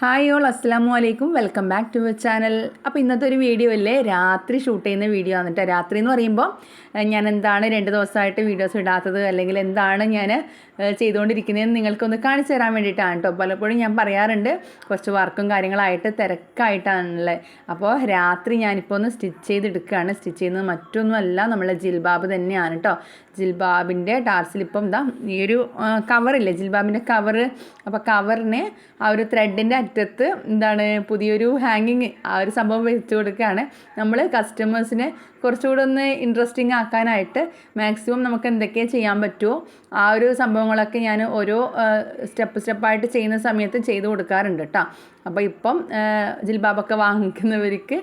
Hi all അസ്സാമു അലൈക്കും welcome back to channel അപ്പോൾ ഇന്നത്തെ ഒരു വീഡിയോ അല്ലേ? രാത്രി ഷൂട്ട് ചെയ്യുന്ന വീഡിയോ ആണ് കേട്ടോ രാത്രി എന്ന് പറയുമ്പോൾ ഞാൻ എന്താണ് രണ്ട് ദിവസമായിട്ട് വീഡിയോസ് ഇടാത്തത് അല്ലെങ്കിൽ എന്താണ് ഞാൻ ചെയ്തുകൊണ്ടിരിക്കുന്നതെന്ന് നിങ്ങൾക്കൊന്ന് കാണിച്ചു തരാൻ വേണ്ടിയിട്ടാണ് കേട്ടോ പലപ്പോഴും ഞാൻ പറയാറുണ്ട് കുറച്ച് വർക്കും കാര്യങ്ങളായിട്ട് തിരക്കായിട്ടാണല്ലേ. അപ്പോൾ രാത്രി ഞാനിപ്പോൾ ഒന്ന് സ്റ്റിച്ച് ചെയ്തെടുക്കുകയാണ്. സ്റ്റിച്ച് ചെയ്യുന്നത് മറ്റൊന്നുമല്ല നമ്മളെ ജിൽബാബ് തന്നെയാണ് കേട്ടോ ജിൽബാബിന്റെ ടാർസിൽ ഇപ്പം എന്താ ഈ ഒരു കവറില്ലേ ജിൽബാബിന്റെ കവറ് അപ്പോൾ കവറിന് ആ ഒരു ത്രെഡിന്റെ അറ്റത്ത് എന്താണ് പുതിയൊരു ഹാങ്ങിങ് ആ ഒരു സംഭവം വെച്ച് കൊടുക്കുകയാണ്. നമ്മൾ കസ്റ്റമേഴ്സിനെ കുറച്ചുകൂടെ ഒന്ന് ഇൻട്രസ്റ്റിംഗ് ആക്കാനായിട്ട് മാക്സിമം നമുക്ക് എന്തൊക്കെ ചെയ്യാൻ പറ്റുമോ ആ ഒരു സംഭവങ്ങളൊക്കെ ഞാൻ ഓരോ സ്റ്റെപ്പ് സ്റ്റെപ്പായിട്ട് ചെയ്യുന്ന സമയത്ത് ചെയ്ത് കൊടുക്കാറുണ്ട് കേട്ടോ അപ്പോൾ ഇപ്പം ജിൽബാബൊക്കെ വാങ്ങിക്കുന്നവർക്ക്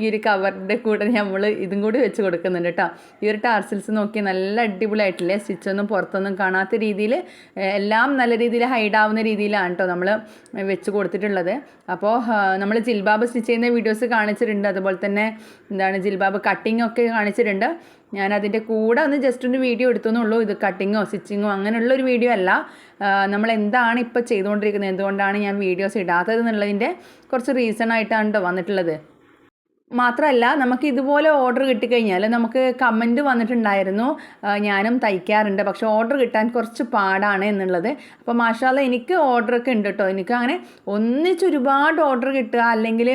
ഈ ഒരു കവറിന്റെ കൂടെ നമ്മൾ ഇതും കൂടി വെച്ച് കൊടുക്കുന്നുണ്ട് കേട്ടോ ഈ ഒരു ടാർസിൽസ് നോക്കി നല്ല അടിപൊളിയായിട്ടില്ലേ? സ്റ്റിച്ചൊന്നും പുറത്തൊന്നും കാണാത്ത രീതിയിൽ എല്ലാം നല്ല രീതിയിൽ ഹൈഡ് ആവുന്ന രീതിയിലാണ് കേട്ടോ നമ്മൾ വെച്ച് കൊടുത്തിട്ടുള്ളത്. അപ്പോൾ നമ്മൾ ജിൽബാബ് സ്റ്റിച്ച് ചെയ്യുന്ന വീഡിയോസ് കാണിച്ചിട്ടുണ്ട്. അതുപോലെ തന്നെ എന്താണ് ജിൽബാബ് കട്ടിംഗ് ഒക്കെ കാണിച്ചിട്ടുണ്ട്. ഞാൻ അതിന്റെ കൂടെ ഒന്ന് ജസ്റ്റ് ഒരു വീഡിയോ എടുത്തുന്നുള്ളൂ. ഇത് കട്ടിങ്ങോ സ്റ്റിച്ചിങ്ങോ അങ്ങനെയുള്ള ഒരു വീഡിയോ അല്ല. നമ്മൾ എന്താണ് ഇപ്പോൾ ചെയ്തുകൊണ്ടിരിക്കുന്നത്? എന്തുകൊണ്ടാണ് ഞാൻ വീഡിയോസ് ഇടാത്തത് എന്നുള്ളതിന്റെ കുറച്ച് റീസൺ ആയിട്ടാണ് വന്നിട്ടുള്ളത്. മാത്രമല്ല നമുക്ക് ഇതുപോലെ ഓർഡർ കിട്ടിക്കഴിഞ്ഞാൽ നമുക്ക് കമന്റ് വന്നിട്ടുണ്ടായിരുന്നു ഞാനും തയ്ക്കാറുണ്ട് പക്ഷെ ഓർഡർ കിട്ടാൻ കുറച്ച് പാടാണ് എന്നുള്ളത്. അപ്പോൾ മാഷാല്ല എനിക്ക് ഓർഡറൊക്കെ ഉണ്ട് കേട്ടോ എനിക്ക് അങ്ങനെ ഒന്നിച്ച് ഒരുപാട് ഓർഡർ കിട്ടുക അല്ലെങ്കിൽ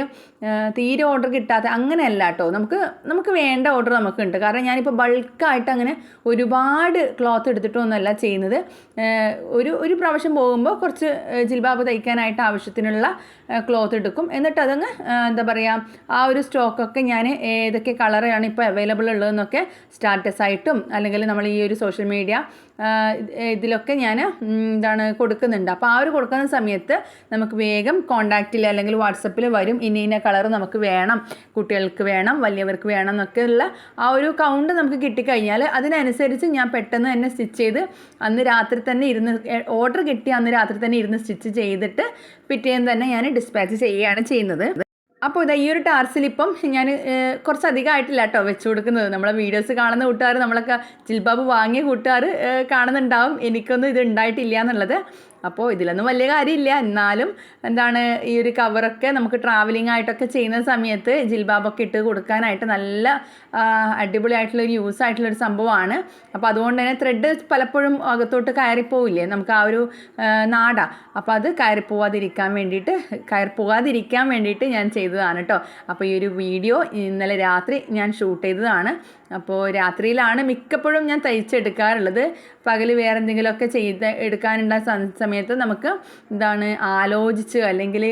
തീരെ ഓർഡർ കിട്ടാത്ത അങ്ങനെയല്ല കേട്ടോ നമുക്ക് നമുക്ക് വേണ്ട ഓർഡർ നമുക്ക് ഉണ്ട് കാരണം ഞാനിപ്പോൾ ബൾക്കായിട്ട് അങ്ങനെ ഒരുപാട് ക്ലോത്ത് എടുത്തിട്ടൊന്നുമല്ല ചെയ്യുന്നത്. ഒരു ഒരു പ്രാവശ്യം പോകുമ്പോൾ കുറച്ച് ജിൽബാബ് തയ്ക്കാനായിട്ട് ആവശ്യത്തിനുള്ള ക്ലോത്ത് എടുക്കും. എന്നിട്ട് അതങ്ങ് എന്താ പറയുക ആ ഒരു സ്റ്റോക്കൊക്കെ ഞാൻ ഏതൊക്കെ കളറാണ് ഇപ്പോൾ അവൈലബിൾ ഉള്ളതെന്നൊക്കെ സ്റ്റാറ്റസ് ആയിട്ടും അല്ലെങ്കിൽ നമ്മൾ ഈ ഒരു സോഷ്യൽ മീഡിയ ഇതിലൊക്കെ ഞാൻ എന്താണ് കൊടുക്കുന്നുണ്ട്. അപ്പോൾ ആ ഒരു കൊടുക്കുന്ന സമയത്ത് നമുക്ക് വേഗം കോണ്ടാക്റ്റിൽ അല്ലെങ്കിൽ വാട്സപ്പിൽ വരും. ഇന്ന ഇന്ന കളർ നമുക്ക് വേണം കുട്ടികൾക്ക് വേണം വലിയവർക്ക് വേണം എന്നൊക്കെ ഉള്ള ആ ഒരു കൗണ്ട് നമുക്ക് കിട്ടിക്കഴിഞ്ഞാൽ അതിനനുസരിച്ച് ഞാൻ പെട്ടെന്ന് തന്നെ സ്റ്റിച്ച് ചെയ്ത് അന്ന് രാത്രി തന്നെ ഇരുന്ന് ഓർഡർ കിട്ടി അന്ന് രാത്രി തന്നെ ഇരുന്ന് സ്റ്റിച്ച് ചെയ്തിട്ട് പിറ്റേന്ന് തന്നെ ഞാൻ ഡിസ്പാച്ച് ചെയ്യുകയാണ് ചെയ്യുന്നത്. അപ്പോൾ ഇതാ ഈ ഒരു ടാർസിൽ ഇപ്പം ഞാൻ കുറച്ച് അധികമായിട്ടില്ല കേട്ടോ വെച്ച് കൊടുക്കുന്നത് നമ്മളെ വീഡിയോസ് കാണുന്ന കൂട്ടുകാർ നമ്മളൊക്കെ ജിൽബാബ് വാങ്ങിയ കൂട്ടുകാർ കാണുന്നുണ്ടാവും. എനിക്കൊന്നും ഇത് ഉണ്ടായിട്ടില്ല എന്നുള്ളത്. അപ്പോൾ ഇതിലൊന്നും വലിയ കാര്യമില്ല. എന്നാലും എന്താണ് ഈ ഒരു കവറൊക്കെ നമുക്ക് ട്രാവലിംഗ് ആയിട്ടൊക്കെ ചെയ്യുന്ന സമയത്ത് ജിൽബാബൊക്കെ ഇട്ട് കൊടുക്കാനായിട്ട് നല്ല അടിപൊളിയായിട്ടുള്ള ഒരു യൂസ് ആയിട്ടുള്ള ഒരു സംഭവമാണ്. അപ്പോൾ അതുകൊണ്ട് തന്നെ ത്രെഡ് പലപ്പോഴും അകത്തോട്ട് കയറിപ്പോവില്ലേ? നമുക്ക് ആ ഒരു നാട. അപ്പോൾ അത് കയറിപ്പോവാതിരിക്കാൻ വേണ്ടിയിട്ട് കയറിപ്പോവാതിരിക്കാൻ വേണ്ടിയിട്ട് ഞാൻ ചെയ്തതാണ് കേട്ടോ. അപ്പോൾ ഈ ഒരു വീഡിയോ ഇന്നലെ രാത്രി ഞാൻ ഷൂട്ട് ചെയ്തതാണ്. അപ്പോൾ രാത്രിയിലാണ് മിക്കപ്പോഴും ഞാൻ തയ്ച്ചെടുക്കാറുള്ളത്. പകൽ വേറെ എന്തെങ്കിലുമൊക്കെ ചെയ്ത് എടുക്കാനുള്ള സമയത്ത് നമുക്ക് എന്താണ് ആലോചിച്ച് അല്ലെങ്കിൽ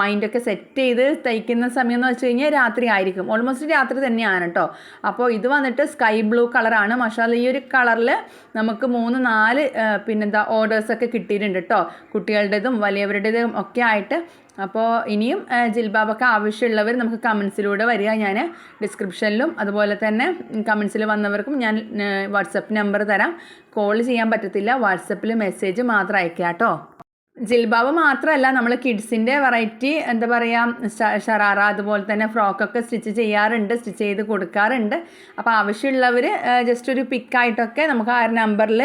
മൈൻഡൊക്കെ സെറ്റ് ചെയ്ത് തയ്ക്കുന്ന സമയം എന്ന് വെച്ച് കഴിഞ്ഞാൽ രാത്രി ആയിരിക്കും. ഓൾമോസ്റ്റ് രാത്രി തന്നെയാണ് കേട്ടോ അപ്പോൾ ഇത് വന്നിട്ട് സ്കൈ ബ്ലൂ കളറാണ്. മഷാല ഈ ഒരു കളറിൽ നമുക്ക് മൂന്ന് നാല് പിന്നെന്താ ഓർഡേഴ്സൊക്കെ കിട്ടിയിട്ടുണ്ട് കേട്ടോ കുട്ടികളുടേതും വലിയവരുടേതും ഒക്കെ ആയിട്ട് അപ്പോൾ ഇനിയും ജിൽബാബൊക്കെ ആവശ്യമുള്ളവർ നമുക്ക് കമൻസിലൂടെ വരിക. ഞാൻ ഡിസ്ക്രിപ്ഷനിലും അതുപോലെ തന്നെ കമൻസിൽ വന്നവർക്കും ഞാൻ വാട്സപ്പ് നമ്പർ തരാം. കോൾ ചെയ്യാൻ പറ്റത്തില്ല. വാട്സപ്പിൽ മെസ്സേജ് മാത്രം അയക്കുക കേട്ടോ. ജിൽബാബ് മാത്രമല്ല നമ്മൾ കിഡ്സിന്റെ വെറൈറ്റി എന്താ പറയുക ഷറാറ അതുപോലെ തന്നെ ഫ്രോക്കൊക്കെ സ്റ്റിച്ച് ചെയ്യാറുണ്ട് സ്റ്റിച്ച് ചെയ്ത് കൊടുക്കാറുണ്ട്. അപ്പോൾ ആവശ്യമുള്ളവർ ജസ്റ്റ് ഒരു പിക്കായിട്ടൊക്കെ നമുക്ക് ആ നമ്പറിൽ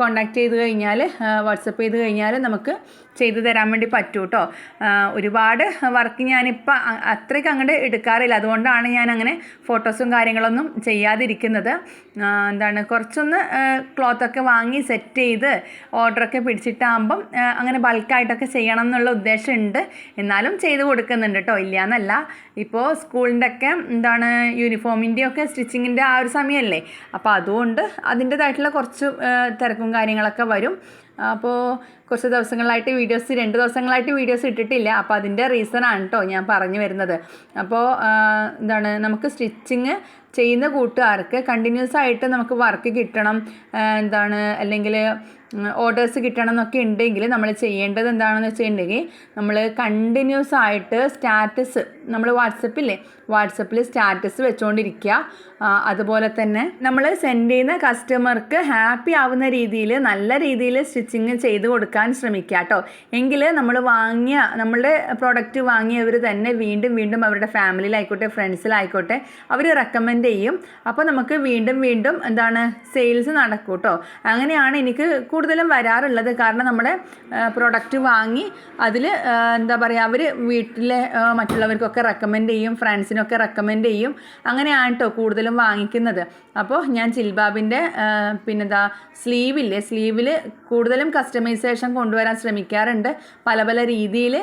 കോണ്ടാക്ട് ചെയ്ത് കഴിഞ്ഞാൽ വാട്സപ്പ് ചെയ്ത് കഴിഞ്ഞാൽ നമുക്ക് ചെയ്തു തരാൻ വേണ്ടി പറ്റൂ കേട്ടോ ഒരുപാട് വർക്ക് ഞാനിപ്പോൾ അത്രയ്ക്ക് അങ്ങോട്ട് എടുക്കാറില്ല. അതുകൊണ്ടാണ് ഞാൻ അങ്ങനെ ഫോട്ടോസും കാര്യങ്ങളൊന്നും ചെയ്യാതിരിക്കുന്നത്. എന്താണ് കുറച്ചൊന്ന് ക്ലോത്തൊക്കെ വാങ്ങി സെറ്റ് ചെയ്ത് ഓർഡറൊക്കെ പിടിച്ചിട്ടാകുമ്പം അങ്ങനെ ബൾക്കായിട്ടൊക്കെ ചെയ്യണം എന്നുള്ള ഉദ്ദേശമുണ്ട്. എന്നാലും ചെയ്ത് കൊടുക്കുന്നുണ്ട് കേട്ടോ ഇല്ല എന്നല്ല ഇപ്പോൾ സ്കൂളിന്റെ ഒക്കെ എന്താണ് യൂണിഫോമിന്റെ ഒക്കെ സ്റ്റിച്ചിങ്ങിന്റെ ആ ഒരു സമയമല്ലേ അപ്പോൾ അതുകൊണ്ട് അതിന്റേതായിട്ടുള്ള കുറച്ച് തിരക്കും കാര്യങ്ങളൊക്കെ വരും. അപ്പോൾ കുറച്ച് ദിവസങ്ങളായിട്ട് വീഡിയോസ് രണ്ട് ദിവസങ്ങളായിട്ട് വീഡിയോസ് ഇട്ടിട്ടില്ല. അപ്പോൾ അതിന്റെ റീസണാണ് കേട്ടോ ഞാൻ പറഞ്ഞു വരുന്നത്. അപ്പോൾ എന്താണ് നമുക്ക് സ്റ്റിച്ചിങ് ചെയ്യുന്ന കൂട്ടുകാർക്ക് കണ്ടിന്യൂസ് ആയിട്ട് നമുക്ക് വർക്ക് കിട്ടണം. എന്താണ് അല്ലെങ്കിൽ ഓർഡേഴ്സ് കിട്ടണം എന്നൊക്കെ ഉണ്ടെങ്കിൽ നമ്മൾ ചെയ്യേണ്ടത് എന്താണെന്ന് വെച്ചിട്ടുണ്ടെങ്കിൽ നമ്മൾ കണ്ടിന്യൂസ് ആയിട്ട് സ്റ്റാറ്റസ് നമ്മൾ വാട്സപ്പില്ലേ വാട്സപ്പിൽ സ്റ്റാറ്റസ് വെച്ചുകൊണ്ടിരിക്കുക അതുപോലെ തന്നെ നമ്മൾ സെൻഡ് ചെയ്യുന്ന കസ്റ്റമർക്ക് ഹാപ്പി ആവുന്ന രീതിയിൽ നല്ല രീതിയിൽ സ്റ്റിച്ചിങ് ചെയ്ത് കൊടുക്കാൻ ശ്രമിക്കുക കേട്ടോ. എങ്കിൽ നമ്മൾ വാങ്ങിയ നമ്മളുടെ പ്രോഡക്റ്റ് വാങ്ങിയവർ തന്നെ വീണ്ടും വീണ്ടും അവരുടെ ഫാമിലിയിലായിക്കോട്ടെ ഫ്രണ്ട്സിലായിക്കോട്ടെ അവർ റെക്കമെൻഡ് ചെയ്യും. അപ്പോൾ നമുക്ക് വീണ്ടും വീണ്ടും എന്താണ് സെയിൽസ് നടക്കും കേട്ടോ. അങ്ങനെയാണ് എനിക്ക് കൂടുതലും വരാറുള്ളത്. കാരണം നമ്മുടെ പ്രോഡക്റ്റ് വാങ്ങി അതിൽ എന്താ പറയുക അവർ വീട്ടിലെ മറ്റുള്ളവർക്കൊക്കെ റെക്കമെൻഡ് ചെയ്യും ഫ്രണ്ട്സിനൊക്കെ റെക്കമെൻഡ് ചെയ്യും. അങ്ങനെയാണ് കേട്ടോ കൂടുതലും വാങ്ങിക്കുന്നത്. അപ്പോൾ ഞാൻ ചിൽബാബിന്റെ പിന്നെന്താ സ്ലീവില്ലേ സ്ലീവിൽ കൂടുതലും കസ്റ്റമൈസേഷൻ കൊണ്ടുവരാൻ ശ്രമിക്കാറുണ്ട്. പല പല രീതിയിൽ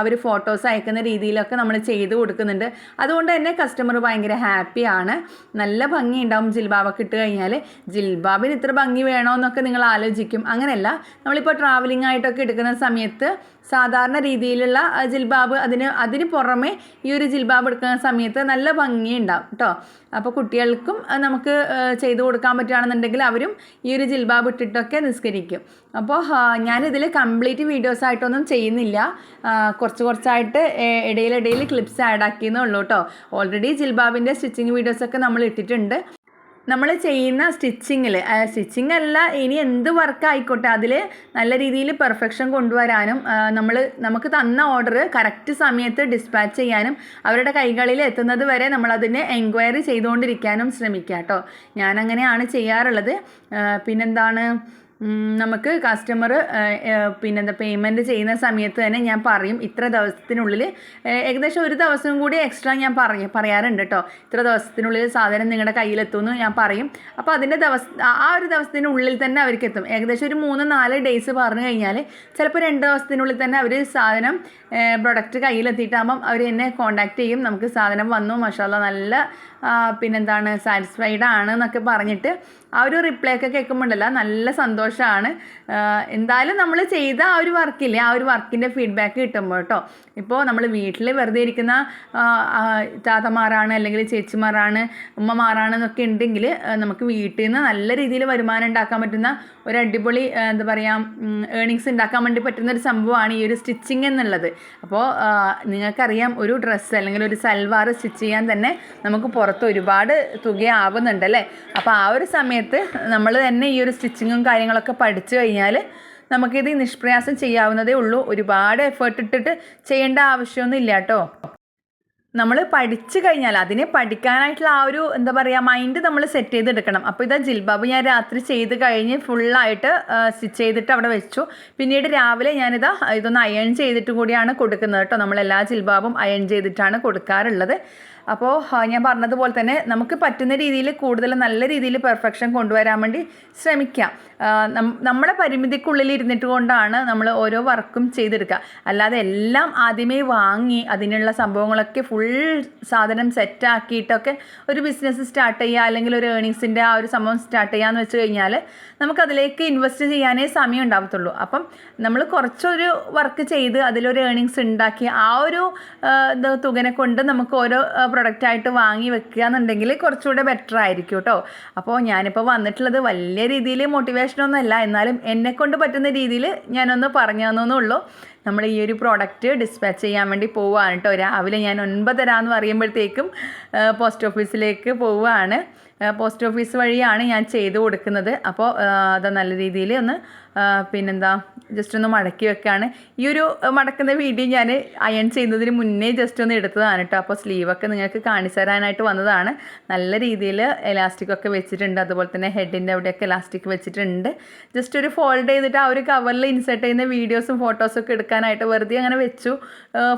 അവർ ഫോട്ടോസ് അയക്കുന്ന രീതിയിലൊക്കെ നമ്മൾ ചെയ്ത് കൊടുക്കുന്നുണ്ട്. അതുകൊണ്ട് തന്നെ കസ്റ്റമർ ഭയങ്കര ഹാപ്പിയാണ് നല്ല ഭംഗി ഉണ്ടാവും ജിൽബാബൊക്കെ ഇട്ട് കഴിഞ്ഞാൽ ജിൽബാബിന് ഇത്ര ഭംഗി വേണോ എന്നൊക്കെ നിങ്ങൾ ആലോചിക്കും അങ്ങനെയല്ല നമ്മളിപ്പോൾ ട്രാവലിംഗ് ആയിട്ടൊക്കെ എടുക്കുന്ന സമയത്ത് സാധാരണ രീതിയിലുള്ള ജിൽബാബ് അതിന് അതിന് പുറമെ ഈ ഒരു ജിൽബാബ് എടുക്കുന്ന സമയത്ത് നല്ല ഭംഗിയുണ്ടാവും കേട്ടോ അപ്പോൾ കുട്ടികൾക്കും നമുക്ക് ചെയ്തു കൊടുക്കാൻ പറ്റുകയാണെന്നുണ്ടെങ്കിൽ അവരും ഈ ഒരു ജിൽബാബ് ഇട്ടിട്ടൊക്കെ നിസ്കരിക്കും. അപ്പോൾ ഞാനിതിൽ കംപ്ലീറ്റ് വീഡിയോസ് ആയിട്ടൊന്നും ചെയ്യുന്നില്ല കുറച്ച് കുറച്ചായിട്ട് ഇടയിലിടയിൽ ക്ലിപ്സ് ആഡ് ആക്കിയെന്നേ ഉള്ളൂ കേട്ടോ ഓൾറെഡി ജിൽബാബിന്റെ സ്റ്റിച്ചിങ് വീഡിയോസൊക്കെ നമ്മൾ ഇട്ടിട്ടുണ്ട്. നമ്മൾ ചെയ്യുന്ന സ്റ്റിച്ചിങ്ങിൽ സ്റ്റിച്ചിങ് അല്ല ഇനി എന്ത് വർക്ക് ആയിക്കോട്ടെ അതിൽ നല്ല രീതിയിൽ പെർഫെക്ഷൻ കൊണ്ടുവരാനും നമ്മൾ നമുക്ക് തന്ന ഓർഡർ കറക്റ്റ് സമയത്ത് ഡിസ്പാച്ച് ചെയ്യാനും അവരുടെ കൈകളിൽ എത്തുന്നത് വരെ നമ്മളതിനെ എൻക്വയറി ചെയ്തുകൊണ്ടിരിക്കാനും ശ്രമിക്കുക കേട്ടോ ഞാനങ്ങനെയാണ് ചെയ്യാറുള്ളത്. പിന്നെന്താണ്? നമുക്ക് കസ്റ്റമർ പിന്നെന്താ പേയ്മെന്റ് ചെയ്യുന്ന സമയത്ത് തന്നെ ഞാൻ പറയും ഇത്ര ദിവസത്തിനുള്ളിൽ ഏകദേശം ഒരു ദിവസം കൂടി എക്സ്ട്രാ ഞാൻ പറയും പറയാറുണ്ട് കേട്ടോ ഇത്ര ദിവസത്തിനുള്ളിൽ സാധനം നിങ്ങളുടെ കയ്യിലെത്തുമെന്ന് ഞാൻ പറയും. അപ്പോൾ അതിന്റെ ദിവസം ആ- ഒരു ദിവസത്തിനുള്ളിൽ തന്നെ അവർക്ക് എത്തും ഏകദേശം ഒരു മൂന്ന് നാല് ഡേയ്സ് പറഞ്ഞു കഴിഞ്ഞാൽ ചിലപ്പോൾ രണ്ട് ദിവസത്തിനുള്ളിൽ തന്നെ അവർ സാധനം പ്രൊഡക്റ്റ് കയ്യിലെത്തിയിട്ടാകുമ്പം അവർ എന്നെ കോൺടാക്റ്റ് ചെയ്യും. നമുക്ക് സാധനം വന്നു മഷാല നല്ല പിന്നെന്താണ് സാറ്റിസ്ഫൈഡ് ആണ് എന്നൊക്കെ പറഞ്ഞിട്ട് ആ ഒരു റിപ്ലൈ ഒക്കെ കേൾക്കുമ്പോണ്ടല്ലോ നല്ല സന്തോഷമാണ് എന്തായാലും നമ്മൾ ചെയ്ത ആ ഒരു വർക്കില്ലേ ആ ഒരു വർക്കിന്റെ ഫീഡ്ബാക്ക് കിട്ടുമ്പോൾ കേട്ടോ ഇപ്പോൾ നമ്മൾ വീട്ടിൽ വെറുതെ ഇരിക്കുന്ന താത്തമാരാണ് അല്ലെങ്കിൽ ചേച്ചിമാരാണ് ഉമ്മമാരാണ് എന്നൊക്കെ ഉണ്ടെങ്കിൽ നമുക്ക് വീട്ടിൽ നിന്ന് നല്ല രീതിയിൽ വരുമാനം ഉണ്ടാക്കാൻ പറ്റുന്ന ഒരു അടിപൊളി എന്താ പറയുക ഏണിങ്സ് ഉണ്ടാക്കാൻ വേണ്ടി പറ്റുന്ന ഒരു സംഭവമാണ് ഈ ഒരു സ്റ്റിച്ചിങ് എന്നുള്ളത്. അപ്പോൾ നിങ്ങൾക്കറിയാം ഒരു ഡ്രസ്സ് അല്ലെങ്കിൽ ഒരു സൽവാർ സ്റ്റിച്ച് ചെയ്യാൻ തന്നെ നമുക്ക് പുറത്ത് ഒരുപാട് തുകയാവുന്നുണ്ട് അല്ലേ അപ്പോൾ ആ ഒരു സമയത്ത് നമ്മൾ തന്നെ ഈ ഒരു സ്റ്റിച്ചിങ്ങും കാര്യങ്ങളൊക്കെ പഠിച്ചു കഴിഞ്ഞാൽ നമുക്കിത് നിഷ്പ്രയാസം ചെയ്യാവുന്നതേ ഉള്ളൂ. ഒരുപാട് എഫേർട്ട് ഇട്ടിട്ട് ചെയ്യേണ്ട ആവശ്യമൊന്നും ഇല്ല കേട്ടോ. നമ്മൾ പഠിച്ചു കഴിഞ്ഞാൽ അതിനെ പഠിക്കാനായിട്ടുള്ള ആ ഒരു എന്താ പറയുക മൈൻഡ് നമ്മൾ സെറ്റ് ചെയ്തെടുക്കണം. അപ്പോൾ ഇതാ ജിൽബാബ് ഞാൻ രാത്രി ചെയ്ത് കഴിഞ്ഞ് ഫുള്ളായിട്ട് സ്റ്റിച്ച് ചെയ്തിട്ട് അവിടെ വെച്ചു. പിന്നീട് രാവിലെ ഞാനിതാ ഇതൊന്ന് അയൺ ചെയ്തിട്ട് കൂടിയാണ് കൊടുക്കുന്നത് കേട്ടോ. നമ്മൾ എല്ലാ ജിൽബാബും അയൺ ചെയ്തിട്ടാണ് കൊടുക്കാറുള്ളത്. അപ്പോൾ ഞാൻ പറഞ്ഞതുപോലെ തന്നെ നമുക്ക് പറ്റുന്ന രീതിയിൽ കൂടുതൽ നല്ല രീതിയിൽ പെർഫെക്ഷൻ കൊണ്ടുവരാൻ വേണ്ടി ശ്രമിക്കാം. നമ്മുടെ പരിമിതിക്കുള്ളിൽ ഇരുന്നിട്ട് കൊണ്ടാണ് നമ്മൾ ഓരോ വർക്കും ചെയ്തെടുക്കുക. അല്ലാതെ എല്ലാം ആദ്യമേ വാങ്ങി അതിനുള്ള സംഭവങ്ങളൊക്കെ ഫുൾ സാധനം സെറ്റാക്കിയിട്ടൊക്കെ ഒരു ബിസിനസ് സ്റ്റാർട്ട് ചെയ്യുക അല്ലെങ്കിൽ ഒരു ഏണിങ്സിന്റെ ആ ഒരു സംഭവം സ്റ്റാർട്ട് ചെയ്യാന്ന് വെച്ച് കഴിഞ്ഞാൽ നമുക്കതിലേക്ക് ഇൻവെസ്റ്റ് ചെയ്യാനേ സമയം ഉണ്ടാകത്തുള്ളൂ അപ്പം നമ്മൾ കുറച്ചൊരു വർക്ക് ചെയ്ത് അതിലൊരു ഏണിങ്സ് ഉണ്ടാക്കി ആ ഒരു തുകനെ കൊണ്ട് നമുക്ക് ഓരോ പ്രൊഡക്റ്റായിട്ട് വാങ്ങി വെക്കുക എന്നുണ്ടെങ്കിൽ കുറച്ചുകൂടെ ബെറ്റർ ആയിരിക്കും കേട്ടോ അപ്പോൾ ഞാനിപ്പോൾ വന്നിട്ടുള്ളത് വലിയ രീതിയിൽ മോട്ടിവേഷനൊന്നും അല്ല. എന്നാലും എന്നെ കൊണ്ട് പറ്റുന്ന രീതിയിൽ ഞാനൊന്ന് പറഞ്ഞു തന്നേ നമ്മൾ ഈ ഒരു പ്രോഡക്റ്റ് ഡിസ്പാച്ച് ചെയ്യാൻ വേണ്ടി പോവുകയാണ് കേട്ടോ രാവിലെ ഞാൻ ഒൻപതരാന്ന് പറയുമ്പോഴത്തേക്കും പോസ്റ്റ് ഓഫീസിലേക്ക് പോവുകയാണ്. പോസ്റ്റ് ഓഫീസ് വഴിയാണ് ഞാൻ ചെയ്ത് കൊടുക്കുന്നത്. അപ്പോൾ അത് നല്ല രീതിയിൽ ഒന്ന് പിന്നെന്താ ജസ്റ്റ് ഒന്ന് മടക്കി വെക്കുകയാണ് ഈ ഒരു മടക്കുന്ന വീഡിയോ ഞാൻ അയൺ ചെയ്യുന്നതിന് മുന്നേ ജസ്റ്റ് ഒന്ന് എടുത്തതാണ് കേട്ടോ അപ്പോൾ സ്ലീവൊക്കെ നിങ്ങൾക്ക് കാണിച്ചു തരാനായിട്ട് വന്നതാണ്. നല്ല രീതിയിൽ എലാസ്റ്റിക് ഒക്കെ വെച്ചിട്ടുണ്ട്. അതുപോലെ തന്നെ ഹെഡിന്റെ അവിടെയൊക്കെ എലാസ്റ്റിക് വെച്ചിട്ടുണ്ട്. ജസ്റ്റ് ഒരു ഫോൾഡ് ചെയ്തിട്ട് ആ ഒരു കവറിൽ ഇൻസേർട്ട് ചെയ്യുന്ന വീഡിയോസും ഫോട്ടോസും ഒക്കെ എടുക്കാനായിട്ട് വെറുതെ അങ്ങനെ വെച്ചു.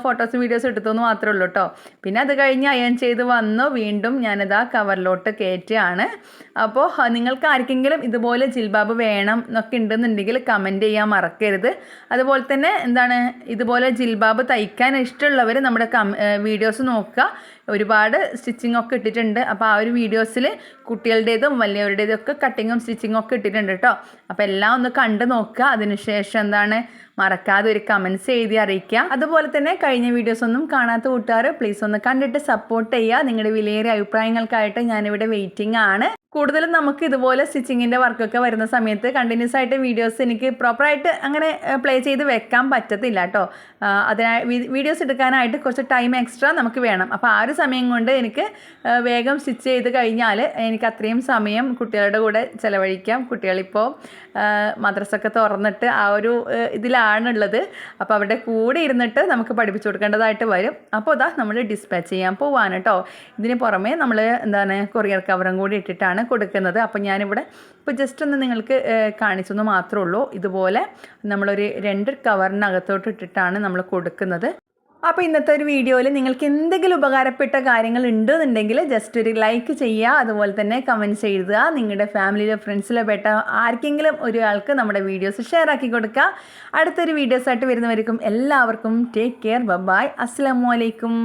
ഫോട്ടോസും വീഡിയോസും എടുത്തു എന്ന് മാത്രമേ ഉള്ളൂ കേട്ടോ പിന്നെ അത് കഴിഞ്ഞ് അയൺ ചെയ്ത് വന്നു. വീണ്ടും ഞാനിതാ കവറിലോട്ട് കയറ്റുകയാണ് അപ്പോൾ നിങ്ങൾക്ക് ആർക്കെങ്കിലും ഇതുപോലെ ജിൽബാബ് വേണം എന്നൊക്കെ ഉണ്ടെന്നുണ്ടെങ്കിൽ കമന്റ് ചെയ്യാൻ മറക്കരുത്. അതുപോലെ തന്നെ എന്താണ് ഇതുപോലെ ജിൽബാബ് തയ്ക്കാൻ ഇഷ്ടമുള്ളവർ നമ്മുടെ വീഡിയോസ് നോക്കുക. ഒരുപാട് സ്റ്റിച്ചിങ് ഒക്കെ ഇട്ടിട്ടുണ്ട്. അപ്പോൾ ആ ഒരു വീഡിയോസിൽ കുട്ടികളുടേതും വലിയവരുടേതും ഒക്കെ കട്ടിങ്ങും സ്റ്റിച്ചിങ്ങും ഒക്കെ ഇട്ടിട്ടുണ്ട് കേട്ടോ അപ്പോൾ എല്ലാം ഒന്ന് കണ്ടു നോക്കുക. അതിനുശേഷം എന്താണ്? മറക്കാതെ ഒരു കമൻസ് എഴുതി അറിയിക്കുക. അതുപോലെ തന്നെ കഴിഞ്ഞ വീഡിയോസ് ഒന്നും കാണാത്ത കൂട്ടുകാർ പ്ലീസ് ഒന്ന് കണ്ടിട്ട് സപ്പോർട്ട് ചെയ്യുക. നിങ്ങളുടെ വിലയേറിയ അഭിപ്രായങ്ങൾക്കായിട്ട് ഞാനിവിടെ വെയിറ്റിംഗ് ആണ്. കൂടുതലും നമുക്ക് ഇതുപോലെ സ്റ്റിച്ചിങ്ങിന്റെ വർക്കൊക്കെ വരുന്ന സമയത്ത് കണ്ടിന്യൂസ് ആയിട്ട് വീഡിയോസ് എനിക്ക് പ്രോപ്പറായിട്ട് അങ്ങനെ പ്ലേ ചെയ്ത് വെക്കാൻ പറ്റത്തില്ല കേട്ടോ അതിനായി വീഡിയോസ് എടുക്കാനായിട്ട് കുറച്ച് ടൈം എക്സ്ട്രാ നമുക്ക് വേണം. അപ്പോൾ ആ ഒരു സമയം കൊണ്ട് എനിക്ക് വേഗം സ്റ്റിച്ച് ചെയ്ത് കഴിഞ്ഞാൽ എനിക്ക് അത്രയും സമയം കുട്ടികളുടെ കൂടെ ചിലവഴിക്കാം. കുട്ടികളിപ്പോൾ മദ്രസൊക്കെ തുറന്നിട്ട് ആ ഒരു ഇതിലാണുള്ളത്. അപ്പോൾ അവിടെ കൂടെ ഇരുന്നിട്ട് നമുക്ക് പഠിപ്പിച്ചു കൊടുക്കേണ്ടതായിട്ട് വരും. അപ്പോൾ ഇതാ നമ്മൾ ഡിസ്പാച്ച് ചെയ്യാൻ പോവാണ് കേട്ടോ ഇതിന് പുറമേ നമ്മൾ എന്താണ് കൊറിയർ കവറും കൂടി ഇട്ടിട്ടാണ് രീതിയിലാണ് കൊടുക്കുന്നത്. അപ്പോൾ ഞാനിവിടെ ഇപ്പോൾ ജസ്റ്റ് ഒന്ന് നിങ്ങൾക്ക് കാണിച്ചെന്ന് മാത്രമേ ഉള്ളൂ ഇതുപോലെ നമ്മളൊരു രണ്ട് കവറിനകത്തോട്ട് ഇട്ടിട്ടാണ് നമ്മൾ കൊടുക്കുന്നത്. അപ്പോൾ ഇന്നത്തെ ഒരു വീഡിയോയിൽ നിങ്ങൾക്ക് എന്തെങ്കിലും ഉപകാരപ്പെട്ട കാര്യങ്ങൾ ഉണ്ടെന്നുണ്ടെങ്കിൽ ജസ്റ്റ് ഒരു ലൈക്ക് ചെയ്യുക അതുപോലെ തന്നെ കമന്റ്സ് എഴുതുക നിങ്ങളുടെ ഫാമിലിയിലോ ഫ്രണ്ട്സിലോ പെട്ട ആർക്കെങ്കിലും ഒരാൾക്ക് നമ്മുടെ വീഡിയോസ് ഷെയർ ആക്കി കൊടുക്കുക. അടുത്തൊരു വീഡിയോസായിട്ട് വരുന്നവർക്കും എല്ലാവർക്കും ടേക്ക് കെയർ ബൈ അസ്സാം വലൈക്കും